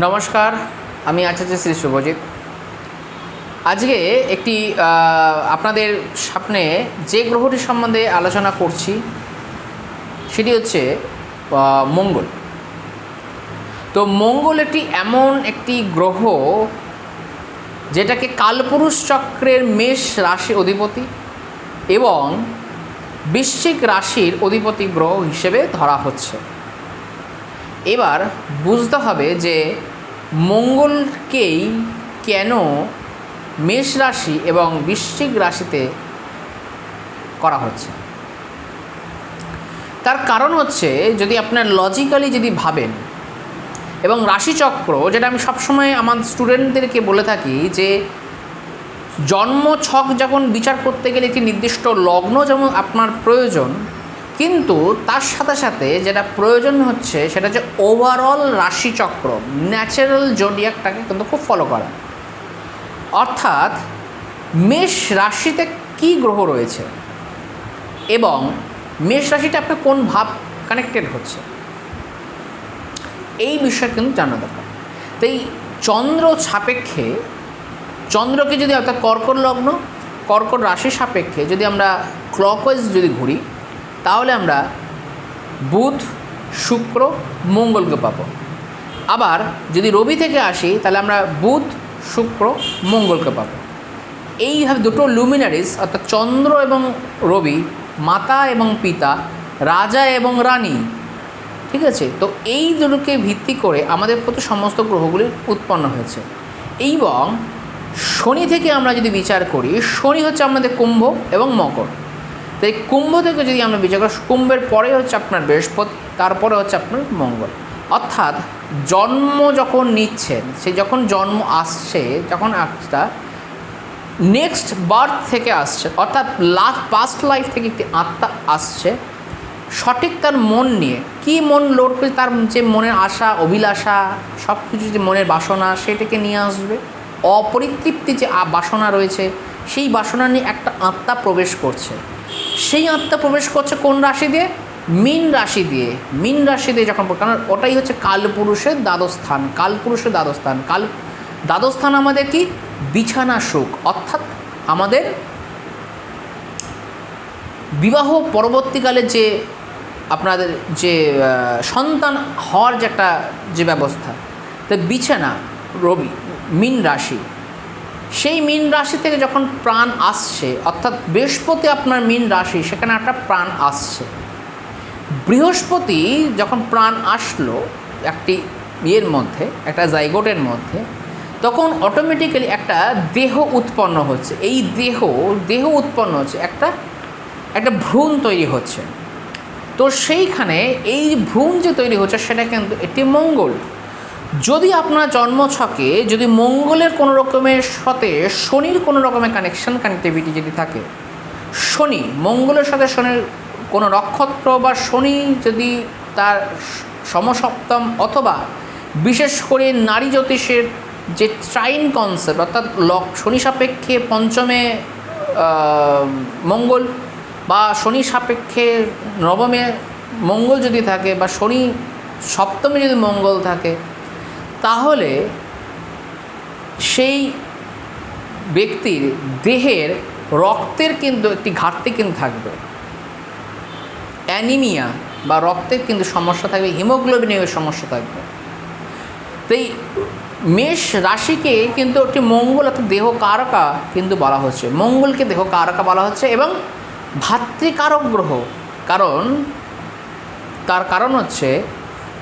নমস্কার, আমি আচার্য শ্রী শুভজিৎ। আজকে একটি আপনাদের সামনে যে গ্রহটি সম্বন্ধে আলোচনা করছি, সেটি হচ্ছে মঙ্গল। তো মঙ্গল একটি এমন একটি গ্রহ, যেটাকে কালপুরুষ চক্রের মেষ রাশি অধিপতি এবং বৃশ্চিক রাশির অধিপতি গ্রহ হিসেবে ধরা হচ্ছে। এবার বুঝতে হবে যে মঙ্গলকেই কেন মেষ রাশি এবং বৃশ্চিক রাশিতে করা হচ্ছে। তার কারণ হচ্ছে যদি আপনার লজিক্যালি যদি ভাবেন এবং রাশিচক্র, যেটা আমি সবসময় আমার স্টুডেন্টদেরকে বলে থাকি যে জন্ম ছক যখন বিচার করতে গেলে একটি নির্দিষ্ট লগ্ন যেমন আপনার প্রয়োজন কিন্তু তার সাথে সাথে যেটা প্রয়োজন হচ্ছে সেটা হচ্ছে ওভারঅল রাশিচক্র ন্যাচারাল জোডিয়াকটাকে কিন্তু খুব ফলো করা। অর্থাৎ মেষ রাশিতে কি গ্রহ রয়েছে এবং মেষ রাশিটা আপনার কোন ভাব কানেক্টেড হচ্ছে? এই বিষয় কিন্তু জানা দরকার। তো এই চন্দ্র সাপেক্ষে, চন্দ্রকে যদি অর্থাৎ কর্কট লগ্ন, কর্কট রাশি সাপেক্ষে যদি আমরা ক্লকওয়াইজ যদি ঘুরি তাহলে আমরা বুধ, শুক্র, মঙ্গলকে পাবো। আবার যদি রবি থেকে আসি, তাহলে আমরা বুধ, শুক্র, মঙ্গলকে পাবো। এইভাবে দুটো লুমিনারিস অর্থাৎ চন্দ্র এবং রবি, মাতা এবং পিতা, রাজা এবং রানী, ঠিক আছে? তো এই দুটোকে ভিত্তি করে আমাদের প্রতি সমস্ত গ্রহগুলি উৎপন্ন হয়েছে। এবং শনি থেকে আমরা যদি বিচার করি, শনি হচ্ছে আমাদের কুম্ভ এবং মকর। তো এই কুম্ভ থেকে যদি আমরা বিচার করি, কুম্ভের পরে হচ্ছে আপনার বৃহস্পতি, তারপরে হচ্ছে আপনার মঙ্গল। অর্থাৎ জন্ম যখন নিচ্ছেন সে যখন জন্ম আসছে, যখন একটা নেক্সট বার্থ থেকে আসছে, অর্থাৎ লাস্ট পাস্ট লাইফ থেকে একটি আত্মা আসছে, সঠিক তার মন নিয়ে, কি মন লোড করে তার যে মনের আশা, অভিলাষা সব কিছু যে মনের বাসনা, সেটাকে নিয়ে আসবে? অপরিতৃপ্তি যে বাসনা রয়েছে, সেই বাসনা নিয়ে একটা আত্মা প্রবেশ করছে। সেই আত্মা প্রবেশ করছে কোন রাশি দিয়ে? মিন রাশি দিয়ে। মিন রাশি দিয়ে যখন কারণ ওটাই হচ্ছে কালপুরুষের দ্বাদস্থান। কালপুরুষের দ্বাদস্থান। কাল দ্বাদস্থান আমাদের কি? বিছানা সুখ। অর্থাৎ আমাদের বিবাহ পরবর্তীকালে যে আপনাদের যে সন্তান হওয়ার যে একটা যে ব্যবস্থা, তো বিছানা, রবি, মিন রাশি। সেই মিন রাশি থেকে যখন প্রাণ আসছে, অর্থাৎ বৃহস্পতি আপনার মিন রাশি, সেখানে একটা প্রাণ আসছে। বৃহস্পতি যখন প্রাণ আসলো একটি ইয়ের মধ্যে, একটা জাইগোটের মধ্যে, তখন অটোমেটিক্যালি একটা দেহ উৎপন্ন হচ্ছে। এই দেহ দেহ উৎপন্ন হচ্ছে, একটা একটা ভ্রূণ তৈরি হচ্ছে। তো সেইখানে এই ভ্রূণ যে তৈরি হচ্ছে, সেটা কিন্তু একটি মঙ্গল। যদি আপনার জন্মছকে যদি মঙ্গলের কোনো রকমের সাথে, শনির কোনো রকমের কানেকশন কানেক্টিভিটি যদি থাকে, শনি, মঙ্গলের সাথে শনির কোনো নক্ষত্র বা শনি যদি তার সমসপ্তম অথবা বিশেষ করে নারী জ্যোতিষের যে ট্রাইন কনসেপ্ট অর্থাৎ লক, শনি সাপেক্ষে পঞ্চমে মঙ্গল বা শনি সাপেক্ষে নবমে মঙ্গল যদি থাকে বা শনি সপ্তমে যদি মঙ্গল থাকে তাহলে সেই ব্যক্তির দেহের রক্তের কিন্তু একটি ঘাটতি কিন্তু থাকবে। অ্যানিমিয়া বা রক্তের কিন্তু সমস্যা থাকবে, হিমোগ্লোবিনের সমস্যা থাকবে। তো এই মেষ রাশিকে কিন্তু একটি মঙ্গল অর্থাৎ দেহ কারকা কিন্তু বলা হচ্ছে। মঙ্গলকে দেহ কারকা বলা হচ্ছে এবং ভাতৃকারক গ্রহ। কারণ, তার কারণ হচ্ছে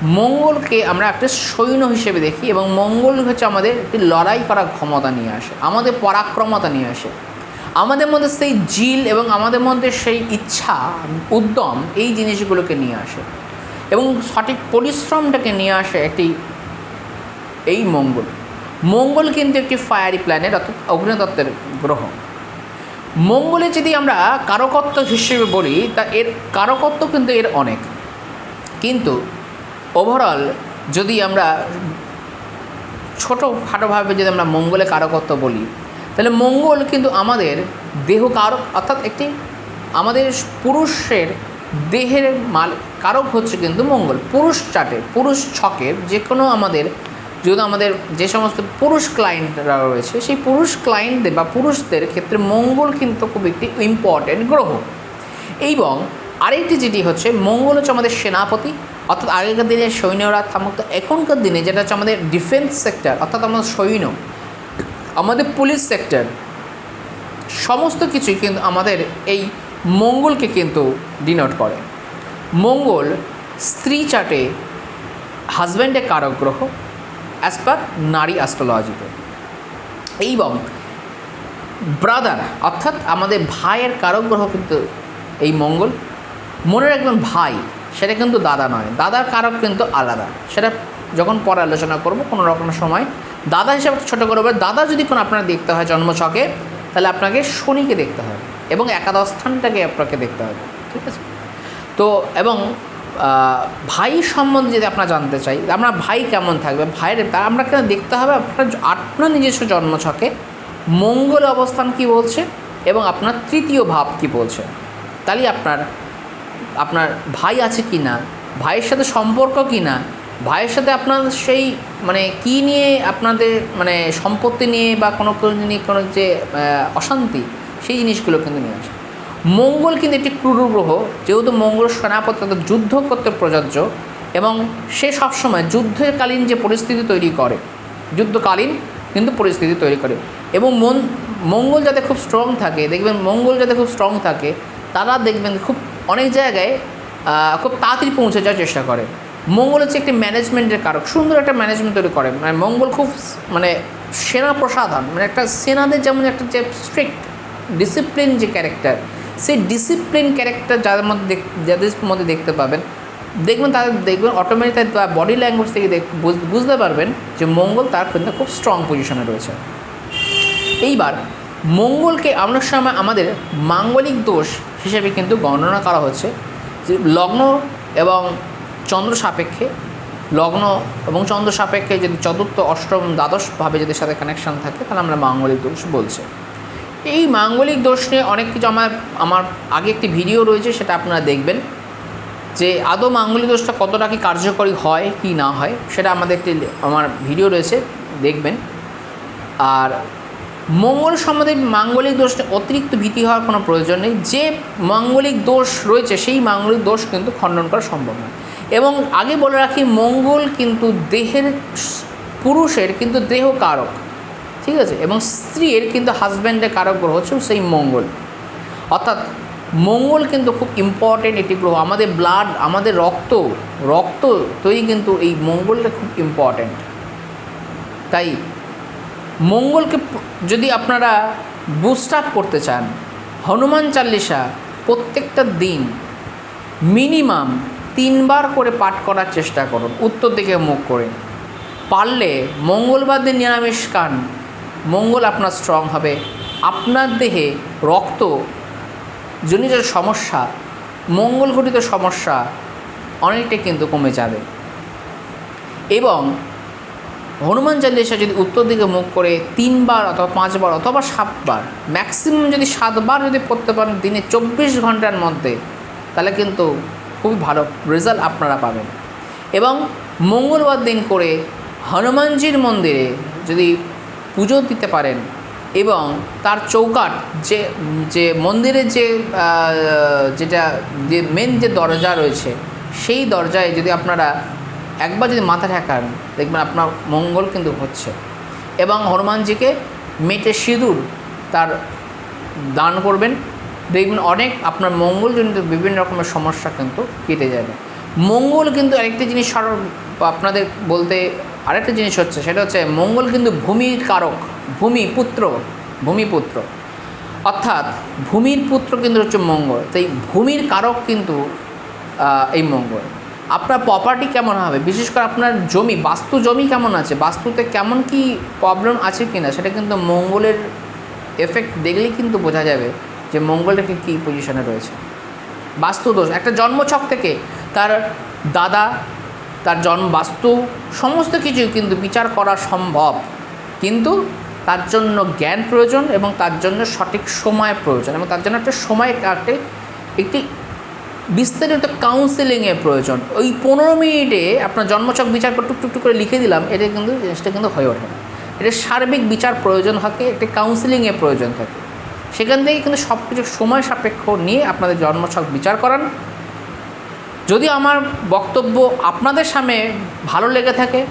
মঙ্গলকে আমরা একটা সৈন্য হিসেবে দেখি এবং মঙ্গল হচ্ছে আমাদের একটি লড়াই করার ক্ষমতা নিয়ে আসে, আমাদের পরাক্রমতা নিয়ে আসে। আমাদের মধ্যে সেই জিল এবং আমাদের মধ্যে সেই ইচ্ছা, উদ্যম, এই জিনিসগুলোকে নিয়ে আসে এবং সঠিক পরিশ্রমটাকে নিয়ে আসে একটি এই মঙ্গল। মঙ্গল কিন্তু একটি ফায়ারি প্ল্যানেট অর্থাৎ অগ্নিতত্ত্বের গ্রহ। মঙ্গলে যদি আমরা কারকত্ব হিসেবে বলি, তা এর কারকত্ব কিন্তু এর অনেক। কিন্তু ওভারঅল যদি আমরা ছোটো খাটোভাবে যদি আমরা মঙ্গলে কারকত্ব বলি, তাহলে মঙ্গল কিন্তু আমাদের দেহ কারক, অর্থাৎ একটি আমাদের পুরুষের দেহের মাল, কারক হচ্ছে কিন্তু মঙ্গল। পুরুষ চাটে, পুরুষ ছকের যে কোনো আমাদের, যেহেতু আমাদের যে সমস্ত পুরুষ ক্লায়েন্টরা রয়েছে, সেই পুরুষ ক্লায়েন্টদের বা পুরুষদের ক্ষেত্রে মঙ্গল কিন্তু খুব একটি ইম্পর্টেন্ট গ্রহ। এবং আরেকটি যেটি হচ্ছে, মঙ্গল হচ্ছে আমাদের সেনাপতি অর্থাৎ আগেকার দিনে সৈন্যরা থামতো, এখনকার দিনে যেটা হচ্ছে আমাদের ডিফেন্স সেক্টর অর্থাৎ আমাদের সৈন্য, আমাদের পুলিশ সেক্টর সমস্ত কিছুই কিন্তু আমাদের এই মঙ্গলকে কিন্তু ডিনোট করে। মঙ্গল স্ত্রী চাটে হাজব্যান্ডের কারক গ্রহ অ্যাজ পার নারী অ্যাস্ট্রোলজিতে এবং ব্রাদার অর্থাৎ আমাদের ভাইয়ের কারক গ্রহ কিন্তু এই মঙ্গল। মনে রাখবেন ভাই সেটা কিন্তু দাদা নয়। দাদার কারক কিন্তু আলাদা। সেটা যখন পরে আলোচনা করব, কোনো রকম সময়। দাদা হিসাবে ছোটো করব দাদা যদি কোনো আপনার দেখতে হয় জন্মছকে, তাহলে আপনাকে শনিকে দেখতে হবে এবং একাদশ স্থানটাকে আপনাকে দেখতে হবে, ঠিক আছে? তো এবং ভাই সম্বন্ধে যদি আপনারা জানতে চাই আমরা ভাই কেমন থাকবে? ভাইয়ের, তা আমরা কেন দেখতে হবে? আপনার আপনার নিজস্ব জন্মছকে মঙ্গল অবস্থান কি বলছে এবং আপনার তৃতীয় ভাব কি বলছে? তাহলে আপনার আপনার ভাই আছে কি না, ভাইয়ের সাথে সম্পর্ক কি না, ভাইয়ের সাথে আপনার সেই মানে কি নিয়ে আপনাদের মানে সম্পত্তি নিয়ে বা কোনো নিয়ে কোনো যে অশান্তি, সেই জিনিসগুলো কিন্তু নিয়ে আসে। মঙ্গল কিন্তু একটি ক্রুর গ্রহ, যেহেতু মঙ্গল সেনাপতি অর্থাৎ যুদ্ধ করতে প্রযোজ্য এবং সে সবসময় যুদ্ধকালীন যে পরিস্থিতি তৈরি করে, যুদ্ধকালীন কিন্তু পরিস্থিতি তৈরি করে এবং মন, মঙ্গল যাতে খুব স্ট্রং থাকে, দেখবেন মঙ্গল যাতে খুব স্ট্রং থাকে, তারা দেখবেন খুব অনেক জায়গায় খুব তাড়াতাড়ি পৌঁছে যাওয়ার চেষ্টা করে। মঙ্গল হচ্ছে একটি ম্যানেজমেন্টের কারক, সুন্দর একটা ম্যানেজমেন্ট তৈরি করে। মানে মঙ্গল খুব মানে সেনা প্রসাধন মানে একটা সেনাদের যেমন একটা যে স্ট্রিক্ট ডিসিপ্লিন যে ক্যারেক্টার সেই ডিসিপ্লিন ক্যারেক্টার যাদের মধ্যে যাদের মধ্যে দেখতে পাবেন, দেখবেন তাদের দেখবেন অটোমেটিক তার বডি ল্যাঙ্গুয়েজ থেকে দেখ- বুঝ- বুঝতে পারবেন যে মঙ্গল তার কিন্তু খুব স্ট্রং পজিশনে রয়েছে। এইবার, মঙ্গলকে অনেক সময় আমাদের মাঙ্গলিক দোষ হিসেবে কিন্তু গণনা করা হচ্ছে যে লগ্ন এবং চন্দ্র সাপেক্ষে, লগ্ন এবং চন্দ্র সাপেক্ষে যদি চতুর্থ, অষ্টম দ্বাদশভাবে যদি সাথে কানেকশন থাকে, তাহলে আমরা মাঙ্গলিক দোষ বলছি। এই মাঙ্গলিক দোষ নিয়ে অনেক কিছু আমার আমার আগে একটি ভিডিও রয়েছে, সেটা আপনারা দেখবেন, যে আদৌ মাঙ্গলিক দোষটা কতটা কি কার্যকরী হয়, কি না হয়, সেটা আমাদের একটি, আমার ভিডিও রয়েছে, দেখবেন। আর মঙ্গল সম্বন্ধে মাঙ্গলিক দোষ অতিরিক্ত ভীতি হওয়ার কোনো প্রয়োজন নেই। যে মাঙ্গলিক দোষ রয়েছে, সেই মাঙ্গলিক দোষ কিন্তু খণ্ডন করা সম্ভব নয়। এবং আগে বলে রাখি, মঙ্গল কিন্তু দেহের পুরুষের কিন্তু দেহ কারক, ঠিক আছে? এবং স্ত্রীর কিন্তু হাজব্যান্ডের কারক গ্রহ হচ্ছে সেই মঙ্গল। অর্থাৎ মঙ্গল কিন্তু খুব ইম্পর্টেন্ট একটি গ্রহ। আমাদের ব্লাড আমাদের রক্ত রক্ত তৈরি কিন্তু এই মঙ্গলটা খুব ইম্পর্টেন্ট তাই মঙ্গলকে যদি আপনারা বুস্ট আপ করতে চান, হনুমান চাল্লিশা প্রত্যেকটা দিন মিনিমাম তিনবার করে পাঠ করার চেষ্টা করুন, উত্তর দিকে মুখ করে। পারলে মঙ্গলবার দিন নিরামিষ খান, মঙ্গল আপনার স্ট্রং হবে। আপনার দেহে রক্ত, জনিত সমস্যা, মঙ্গল ঘটিত সমস্যা অনেকটা কিন্তু কমে যাবে। এবং হনুমান চালিশা যদি উত্তর দিকে মুখ করে তিনবার অথবা পাঁচবার অথবা সাতবার ম্যাক্সিমাম যদি সাতবার যদি পড়তে পারেন দিনে চব্বিশ ঘণ্টার মধ্যে, তাহলে কিন্তু খুবই ভালো রেজাল্ট আপনারা পাবেন। এবং মঙ্গলবার দিন করে হনুমানজির মন্দিরে যদি পুজো দিতে পারেন এবং তার চৌকাট যে যে মন্দিরের যে যেটা, যে মেন যে দরজা রয়েছে, সেই দরজায় যদি আপনারা একবার যদি মাথা ঠেকান, দেখবেন আপনার মঙ্গল কিন্তু হচ্ছে। এবং হনুমানজিকে মেটে সিঁদুর তার দান করবেন, দেখবেন অনেক আপনার মঙ্গল মঙ্গলজনিত বিভিন্ন রকমের সমস্যা কিন্তু কেটে যাবে। মঙ্গল কিন্তু আরেকটি জিনিস সর আপনাদের বলতে আরেকটা জিনিস হচ্ছে, সেটা হচ্ছে মঙ্গল কিন্তু ভূমির কারক, ভূমি পুত্র ভূমিপুত্র অর্থাৎ ভূমির পুত্র কিন্তু হচ্ছে মঙ্গল, তাই ভূমির কারক কিন্তু এই মঙ্গল। আপনার প্রপার্টি কেমন হবে? বিশেষ করে আপনার জমি, বাস্তু জমি কেমন আছে? বাস্তুতে কেমন কি প্রবলেম আছে কি না সেটা কিন্তু মঙ্গলের এফেক্ট দেখলেই কিন্তু বোঝা যাবে যে মঙ্গলটা ঠিক কী পজিশনে রয়েছে। বাস্তু দোষ, একটা জন্মছক থেকে তার দাদা, তার জন্ম বাস্তু, সমস্ত কিছুই কিন্তু বিচার করা সম্ভব। কিন্তু তার জন্য জ্ঞান প্রয়োজন এবং তার জন্য সঠিক সময় প্রয়োজন এবং তার জন্য একটা সময় একটা একটি বিস্তারিত কাউন্সেলিংয়ের প্রয়োজন। ওই পনেরো মিনিটে আপনার জন্মচক বিচার করে টুক টুক করে লিখে দিলাম, এটা কিন্তু জিনিসটা কিন্তু হয়ে ওঠে না। এটা সার্বিক বিচার প্রয়োজন থাকে একটি কাউন্সেলিংয়ের প্রয়োজন থাকে। সেখান থেকে কিন্তু সব কিছু সময় সাপেক্ষ নিয়ে আপনাদের জন্মছক বিচার করান। যদি আমার বক্তব্য আপনাদের সামনে ভালো লেগে থাকে,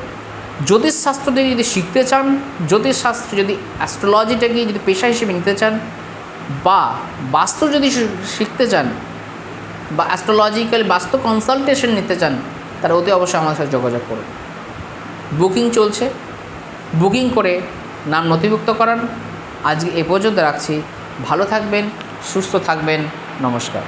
জ্যোতিষশাস্ত্র দিয়ে যদি শিখতে চান, জ্যোতিষশাস্ত্র যদি অ্যাস্ট্রোলজিটাকে যদি পেশা হিসেবে নিতে চান, বা বাস্তু যদি শিখতে চান বা অ্যাস্ট্রোলজিক্যাল বাস্তু কনসালটেশন নিতে চান, তারা অতি অবশ্যই আমার সাথে যোগাযোগ করুন। বুকিং চলছে। বুকিং করে নাম নথিভুক্ত করান। আজকে এ পর্যন্ত রাখছি। ভালো থাকবেন, সুস্থ থাকবেন। নমস্কার।